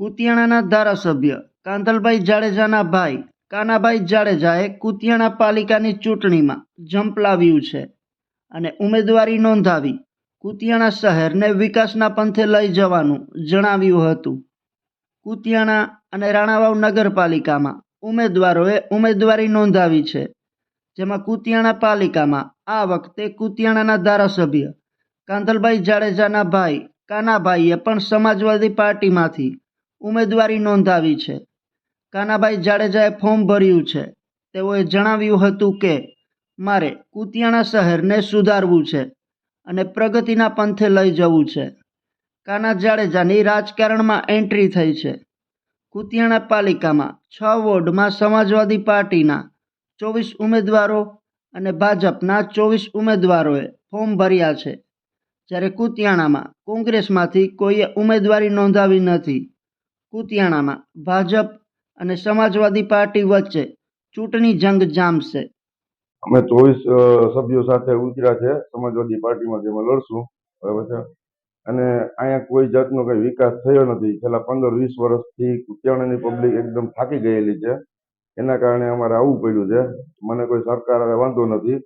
કુતિયાણાના ધારાસભ્ય કાંધલભાઈ જાડેજાના ભાઈ કાનાભાઈ જાડેજાએ કુતિયાણા પાલિકાની ચૂંટણીમાં ઝંપલાવ્યું છે અને ઉમેદવારી નોંધાવી કુતિયાણા શહેરને વિકાસના પંથે લઈ જવાનું જણાવ્યું હતું. કુતિયાણા અને રાણાવાવ નગરપાલિકામાં ઉમેદવારોએ ઉમેદવારી નોંધાવી છે, જેમાં કુતિયાણા પાલિકામાં આ વખતે કુતિયાણાના ધારાસભ્ય કાંધલભાઈ જાડેજાના ભાઈ કાનાભાઈએ પણ સમાજવાદી પાર્ટીમાંથી ઉમેદવારી નોંધાવી છે. કાનાભાઈ જાડેજાએ ફોર્મ ભર્યું છે. તેઓએ જણાવ્યું હતું કે, મારે કુતિયાણા શહેરને સુધારવું છે અને પ્રગતિના પંથે લઈ જવું છે. કાના જાડેજાની રાજકારણમાં એન્ટ્રી થઈ છે. કુતિયાણા પાલિકામાં છ વોર્ડમાં સમાજવાદી પાર્ટીના ચોવીસ ઉમેદવારો અને ભાજપના ચોવીસ ઉમેદવારોએ ફોર્મ ભર્યા છે. જ્યારે કુતિયાણામાં કોંગ્રેસમાંથી કોઈએ ઉમેદવારી નોંધાવી નથી કુતિયાણામાં ભાજપ અને સમાજવાદી પાર્ટી વચ્ચે ચૂંટણી જંગ જામશે. અમે ચોવીસ સભ્યો સાથે ઉતર્યા છે. સમાજવાદી પાર્ટીમાં જેમાં લડશું, બરાબર છે? અને અહીંયા કોઈ જાતનો કઈ વિકાસ થયો નથી. છેલ્લા પંદર, વીસ વર્ષથી કુતિયાણાની પબ્લિક એકદમ થાકી ગયેલી છે. એના કારણે અમારે આવવું પડ્યું છે. મને કોઈ સરકાર વાંધો નથી.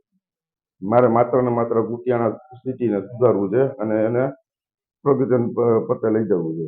મારે માત્ર ને માત્ર કુતિયાણા સિટીને સુધારવું છે અને એને પ્રગતિના પતે લઈ જવું છે.